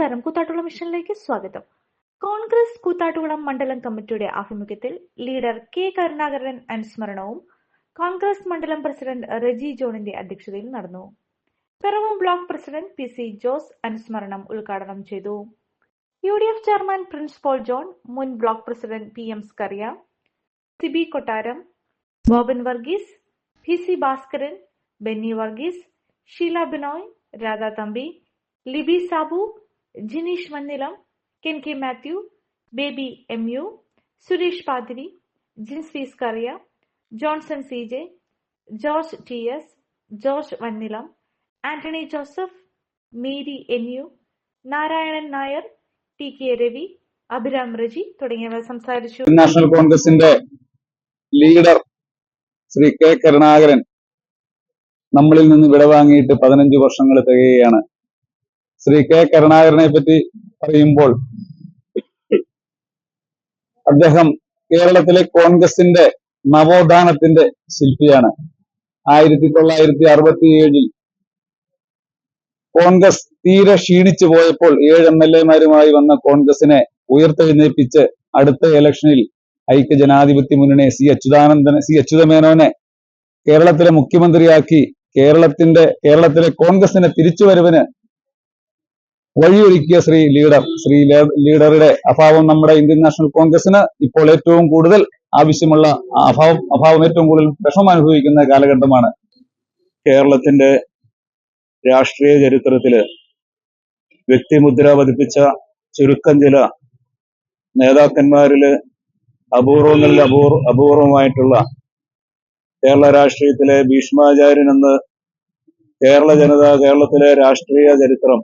നമസ്കാരം. കൂത്താട്ടുകുളം മിഷനിലേക്ക് സ്വാഗതം. കോൺഗ്രസ് കൂത്താട്ടുകുളം മണ്ഡലം കമ്മിറ്റിയുടെ ആഭിമുഖ്യത്തിൽ ലീഡർ കെ കരുണാകരൻ അനുസ്മരണവും കോൺഗ്രസ് മണ്ഡലം പ്രസിഡന്റ് റെജി ജോണിന്റെ അധ്യക്ഷതയിൽ നടന്നു. Piravom block president P C Jose അനുസ്മരണം ഉദ്ഘാടനം ചെയ്തു. U D F chairman Prince Paul John മുൻ block president P M Scaria Sibi Kottaram Boban Varghese P C Bhaskaran Benny Varghese Sheela Binoy Radha Thampi Libi Sabu Baby M U Suresh Pathiri Jins V Scaria Johnson C J George T S George Vannilam Antony Joseph Mary N U Narayanan Nair T K Ravi Abhiram Reji തുടങ്ങിയവർ സംസാരിച്ചു. National കോൺഗ്രസിന്റെ leader Shri K Karunakaran നമ്മളിൽ നിന്ന് വിടവാങ്ങിയിട്ട് പതിനഞ്ച് വർഷങ്ങൾ തികയുകയാണ്. Shri K കരുണാകരനെ പറ്റി പറയുമ്പോൾ അദ്ദേഹം കേരളത്തിലെ കോൺഗ്രസിന്റെ നവോത്ഥാനത്തിന്റെ ശില്പിയാണ്. ആയിരത്തി തൊള്ളായിരത്തി അറുപത്തി ഏഴിൽ കോൺഗ്രസ് തീരെ ക്ഷീണിച്ചു പോയപ്പോൾ ഏഴ് എം എൽ എമാരുമായി വന്ന കോൺഗ്രസിനെ ഉയർത്തെഴുന്നേൽപ്പിച്ച് അടുത്ത ഇലക്ഷനിൽ ഐക്യ ജനാധിപത്യ മുന്നണി സി അച്യുതാനന്ദൻ സി അച്യുതമേനോനെ കേരളത്തിലെ മുഖ്യമന്ത്രിയാക്കി കേരളത്തിന്റെ കേരളത്തിലെ കോൺഗ്രസിന്റെ തിരിച്ചുവരവിന് വഴിയൊരുക്കിയ ശ്രീ ലീഡർ ശ്രീ ലീഡറുടെ അഭാവം നമ്മുടെ ഇന്ത്യൻ നാഷണൽ കോൺഗ്രസിന് ഇപ്പോൾ ഏറ്റവും കൂടുതൽ ആവശ്യമുള്ള അഭാവം അഭാവം ഏറ്റവും കൂടുതൽ വിഷമം അനുഭവിക്കുന്ന കാലഘട്ടമാണ് കേരളത്തിന്റെ രാഷ്ട്രീയ ചരിത്രത്തിൽ വ്യക്തിമുദ്ര പതിപ്പിച്ച ചുരുക്കം ചില നേതാക്കന്മാരിൽ അപൂർവങ്ങളിൽ അപൂർവ അപൂർവമായിട്ടുള്ള കേരള രാഷ്ട്രീയത്തിലെ ഭീഷ്മാചാര്യൻ എന്ന് കേരള ജനത കേരളത്തിലെ രാഷ്ട്രീയ ചരിത്രം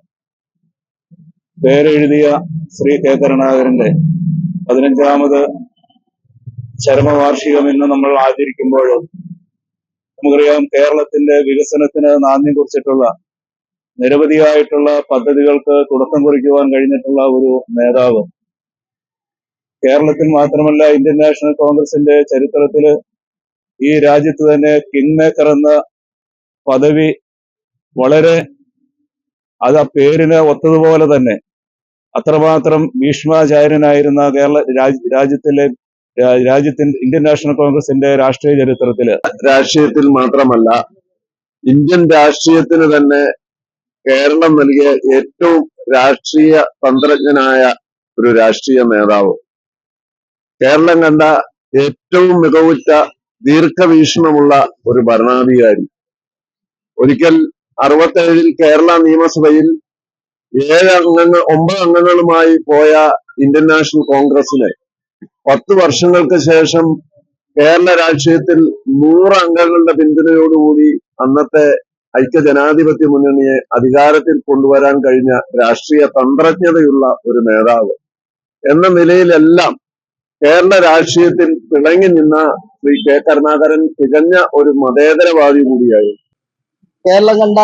പേരെഴുതിയ ശ്രീ കെ കരുണാകരന്റെ പതിനഞ്ചാമത് ചരമവാർഷികം ഇന്ന് നമ്മൾ ആചരിക്കുമ്പോൾ നമുക്കറിയാം കേരളത്തിന്റെ വികസനത്തിന് നാന്ദി കുറിച്ചിട്ടുള്ള നിരവധിയായിട്ടുള്ള പദ്ധതികൾക്ക് തുടക്കം കുറിക്കുവാൻ കഴിഞ്ഞിട്ടുള്ള ഒരു നേതാവ്. കേരളത്തിൽ മാത്രമല്ല ഇന്ത്യൻ നാഷണൽ കോൺഗ്രസിന്റെ ചരിത്രത്തിൽ ഈ രാജ്യത്ത് തന്നെ കിങ് മേക്കർ എന്ന പദവി വളരെ അത് ആ പേരിന് ഒത്തതുപോലെ തന്നെ അത്രമാത്രം ഭീഷ്മാചാര്യനായിരുന്ന കേരള രാജ്യത്തിലെ രാജ്യത്തിന്റെ ഇന്ത്യൻ നാഷണൽ കോൺഗ്രസിന്റെ രാഷ്ട്രീയ ചരിത്രത്തിൽ. രാഷ്ട്രീയത്തിൽ മാത്രമല്ല ഇന്ത്യൻ രാഷ്ട്രീയത്തിന് തന്നെ കേരളം നൽകിയ ഏറ്റവും രാഷ്ട്രീയ തന്ത്രജ്ഞനായ ഒരു രാഷ്ട്രീയ നേതാവ്. കേരളം കണ്ട ഏറ്റവും മികവുറ്റ ദീർഘവീക്ഷണമുള്ള ഒരു ഭരണാധികാരി. ഒരിക്കൽ അറുപത്തേഴിൽ കേരള നിയമസഭയിൽ ഏഴ് അംഗങ്ങൾ ഒമ്പത് അംഗങ്ങളുമായി പോയ ഇന്ത്യൻ നാഷണൽ കോൺഗ്രസിന് പത്ത് വർഷങ്ങൾക്ക് ശേഷം കേരള രാഷ്ട്രീയത്തിൽ നൂറ് അംഗങ്ങളുടെ പിന്തുണയോടുകൂടി അന്നത്തെ ഐക്യ ജനാധിപത്യ മുന്നണിയെ അധികാരത്തിൽ കൊണ്ടുവരാൻ കഴിഞ്ഞ രാഷ്ട്രീയ തന്ത്രജ്ഞതയുള്ള ഒരു നേതാവ്. എന്ന നിലയിലെല്ലാം കേരള രാഷ്ട്രീയത്തിൽ തിളങ്ങി നിന്ന ശ്രീ കെ കരുണാകരൻ തികഞ്ഞ ഒരു മതേതരവാദി കൂടിയായിരുന്നു കേരളം കണ്ട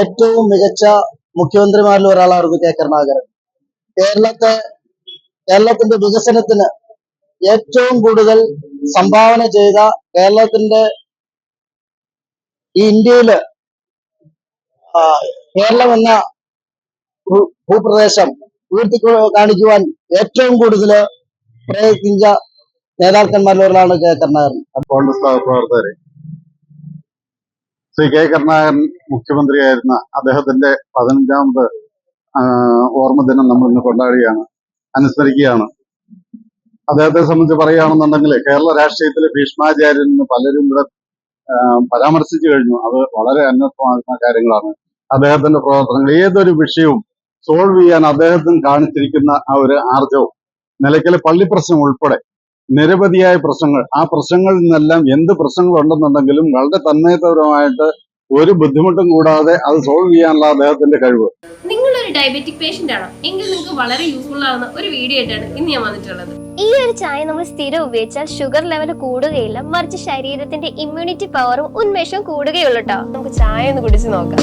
ഏറ്റവും മികച്ച മുഖ്യമന്ത്രിമാരിൽ ഒരാളായിരുന്നു കെ. കരുണാകരൻ. കേരളത്തെ കേരളത്തിന്റെ വികസനത്തിന് ഏറ്റവും കൂടുതൽ സംഭാവന ചെയ്ത കേരളത്തിന്റെ ഈ ഇന്ത്യയിൽ കേരളം എന്ന ഭൂപ്രദേശം ഉയർത്തി കാണിക്കുവാൻ ഏറ്റവും കൂടുതൽ പ്രയത്നിച്ച നേതാക്കന്മാരിൽ ഒരാളാണ് കെ. കരുണാകരൻ. കോൺഗ്രസ് പ്രവർത്തകരെ ശ്രീ കെ കരുണാകരൻ മുഖ്യമന്ത്രിയായിരുന്ന അദ്ദേഹത്തിന്റെ പതിനഞ്ചാമത് ഓർമ്മദിനം ഓർമ്മ ദിനം നമ്മൾ ഇന്ന് കൊണ്ടാടുകയാണ് അനുസ്മരിക്കുകയാണ്. അദ്ദേഹത്തെ സംബന്ധിച്ച് പറയുകയാണെന്നുണ്ടെങ്കിൽ കേരള രാഷ്ട്രീയത്തിലെ ഭീഷ്മാചാര്യൻ എന്ന് പലരും ഇവിടെ പരാമർശിച്ചു കഴിഞ്ഞു. അത് വളരെ അന്വർത്ഥമാകുന്ന കാര്യങ്ങളാണ്. അദ്ദേഹത്തിന്റെ പ്രവർത്തനങ്ങൾ ഏതൊരു വിഷയവും സോൾവ് ചെയ്യാൻ അദ്ദേഹത്തിന് കാണിച്ചിരിക്കുന്ന ആ ഒരു ആർജവും. നിലയ്ക്കലെ പള്ളി പ്രശ്നം ഉൾപ്പെടെ നിരവധിയായ പ്രശ്നങ്ങൾ. ആ പ്രശ്നങ്ങളിൽ നിന്നെല്ലാം എന്ത് പ്രശ്നങ്ങൾ ഉണ്ടെന്നുണ്ടെങ്കിലും വളരെ തന്മയത്തപരമായിട്ട് ഒരു ബുദ്ധിമുട്ടും കൂടാതെ അത് സോൾവ് ചെയ്യാനുള്ള അദ്ദേഹത്തിന്റെ കഴിവ്. നിങ്ങളൊരു ഡയബറ്റിക് പേഷ്യന്റ് ആണോ? എങ്കിൽ നിങ്ങൾക്ക് വളരെ യൂസ്ഫുൾ ആവുന്ന ഒരു വീഡിയോ ആയിട്ടാണ് ഇന്ന് ഞാൻ വന്നിട്ടുള്ളത്. ഈ ഒരു ചായ നമ്മൾ സ്ഥിരം ഉപയോഗിച്ചാൽ ഷുഗർ ലെവൽ കൂടുകയില്ല മറിച്ച് ശരീരത്തിന്റെ ഇമ്മ്യൂണിറ്റി പവറും ഉന്മേഷവും കൂടുകയുള്ളൂ കേട്ടോ നമുക്ക് ചായ ഒന്ന് കുടിച്ച് നോക്കാം.